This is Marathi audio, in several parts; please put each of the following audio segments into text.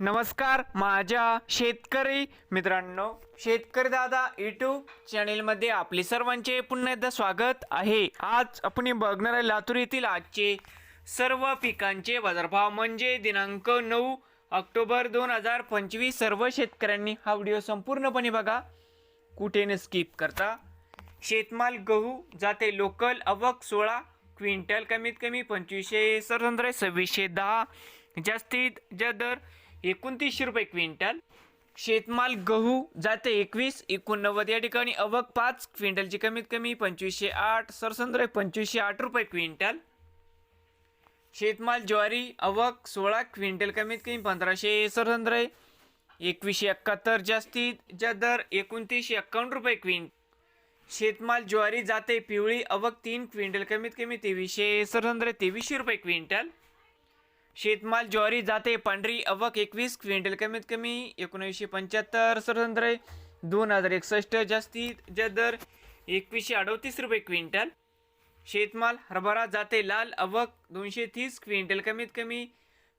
नमस्कार माझ्या शेतकरी मित्रांनो शेतकरी दादा यूट्यूब चॅनेलमध्ये आपले सर्वांचे पुन्हा एकदा स्वागत आहे. आज आपण बघणार आहे लातूर येथील आजचे सर्व पिकांचे बाजारभाव. म्हणजे दिनांक नऊ ऑक्टोबर दोन हजार पंचवीस सर्व शेतकऱ्यांनी हा व्हिडिओ संपूर्णपणे बघा. कुठे न स्किप करता. शेतमाल गहू जाते लोकल अवक सोळा क्विंटल कमीत कमी पंचवीसशे सर्वत्र सव्वीसशे दहा. जास्तीत ज्या दर एकोणतीसशे रुपये क्विंटल. शेतमाल गहू जाते एकवीस एकोणनव्वद या ठिकाणी. अवक पाच क्विंटलची कमीत कमी पंचवीसशे आठ सरसंद्रय पंचवीसशे आठ रुपये क्विंटल. शेतमाल ज्वारी अवक सोळा क्विंटल कमीत कमी पंधराशे सरसंद्रय एकवीसशे एकाहत्तर जास्तीत ज्या दर एकोणतीसशे एक्कावन्न रुपये क्विंट. शेतमाल ज्वारी जाते पिवळी अवक तीन क्विंटल कमीत कमी तेवीसशे सरसंद्रे तेवीसशे रुपये क्विंटल. शेतमाल ज्वारी जाते पांढरी अवक एकवीस क्विंटल कमीत कमी एकोणीसशे पंच्याहत्तर सरसंद्रे दोन हजार एकसष्ट जास्तीत ज्या दर एकवीसशे अडतीस रुपये क्विंटल. शेतमाल हरभरा जाते लाल अवक दोनशे तीस क्विंटल कमीत कमी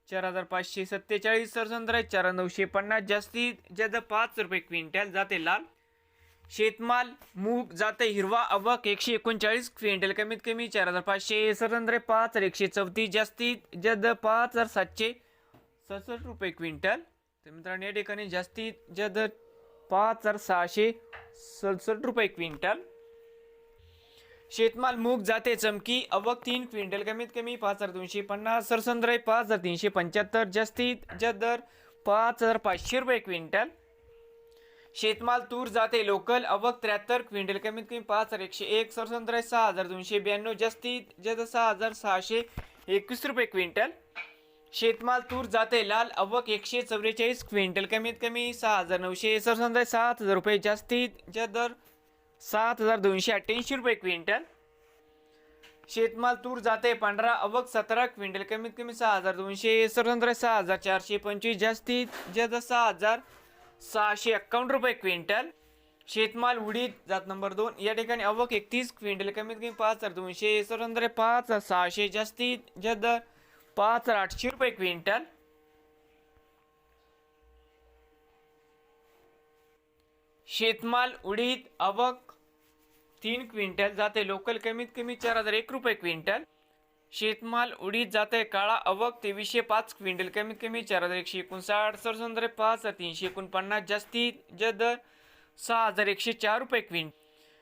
चार हजार पाचशे सत्तेचाळीस सरसंद्रे चार नऊशे पन्नास जास्तीत जास्त पाच रुपये क्विंटल जाते लाल शेतमाल मूग जाते हिरवा अवक एकशे एकोणचाळीस क्विंटल कमीत कमी चार हजार पाचशे सरंद्रे पाच हजार एकशे चौतीस जास्तीत जद पाच हजार सातशे सदसष्ट रुपये क्विंटल. तर मित्रांनो या ठिकाणी जास्तीत जद पाच हजार सहाशे सदसष्ट रुपये क्विंटल. शेतमाल मूग जाते चमकी अवक तीन क्विंटल कमीत कमी पाच हजार दोनशे पन्नास सरसंद्रे पाच हजार तीनशे पंच्याहत्तर जास्तीत जर दर पाच हजार पाचशे रुपये क्विंटल. शेतमाल तूर जाते लोकल अवक त्र्याहत्तर क्विंटल. कमीत कमी पाच हजार एकशे एक सरसंद्रे सहा हजार दोनशे ब्याण्णव जास्तीत जास्त सहा हजार सहाशे एकवीस रुपये क्विंटल. शेतमाल तूर जाते लाल अवक एकशे चौवेचाळीस क्विंटल. कमीत कमी सहा हजार नऊशे सरसंद्रे सात हजार रुपये जास्तीत जास्त दर सात हजार दोनशे अठ्ठ्याऐंशी रुपये क्विंटल. शेतमाल तूर जाते पांढरा अवक सतरा क्विंटल. कमीत कमी सहा हजार दोनशे सरसंद्रे सहा हजार चारशे पंचवीस जास्तीत जास्त सहा हजार सहाशे एक्कावन्न रुपये क्विंटल. शेतमाल उडीद जात नंबर दोन. या ठिकाणी अवक एकतीस क्विंटल. कमीत कमी पाच हजार दोनशे सरंद्रे पाच हजार सहाशे जास्तीत जास्त दर पाच हजार आठशे रुपये क्विंटल. शेतमाल उडीद अवक तीन क्विंटल. जाते लोकल कमीत कमी चार हजार एक रुपये क्विंटल. शेतमाल उडीत जाते काळा अवक तेवीसशे पाच क्विंटल कमीत कमी चार हजार एकशे एकोणसाठ सरसंद्रे पाच हजार तीनशे एकोणपन्नास जास्तीत जास्त दर सहा हजार एकशे चार रुपये क्विंट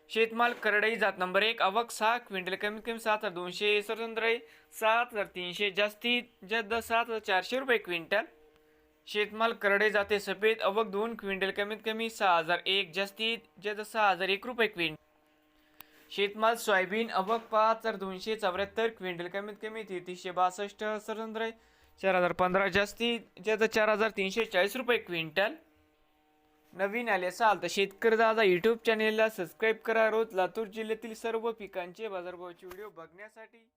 शेतमाल करडई जात नंबर एक अवक सहा क्विंटल कमीत कमी सात हजार दोनशे सरसंद्रे सात हजार तीनशे जास्तीत जास्त दर सात हजार चारशे रुपये क्विंटल. शेतमाल करडे जाते सफेद अवक दोन क्विंटल कमीत कमी सहा हजार एक जास्तीत जद सहा हजार एक रुपये क्विंट शेतमाल सोयाबीन अबक पाच हजार दोनशे चौऱ्याहत्तर क्विंटल. कमीत कमी तेहतीसशे बासष्ट सरंद्र चार हजार पंधरा जास्तीत तर चार हजार तीनशे चाळीस रुपये क्विंटल. नवीन आले असाल तर शेतकरी दादा यूट्यूब चॅनेलला सबस्क्राईब करा. रोज लातूर जिल्ह्यातील सर्व पिकांचे बाजारभावाचे व्हिडिओ बघण्यासाठी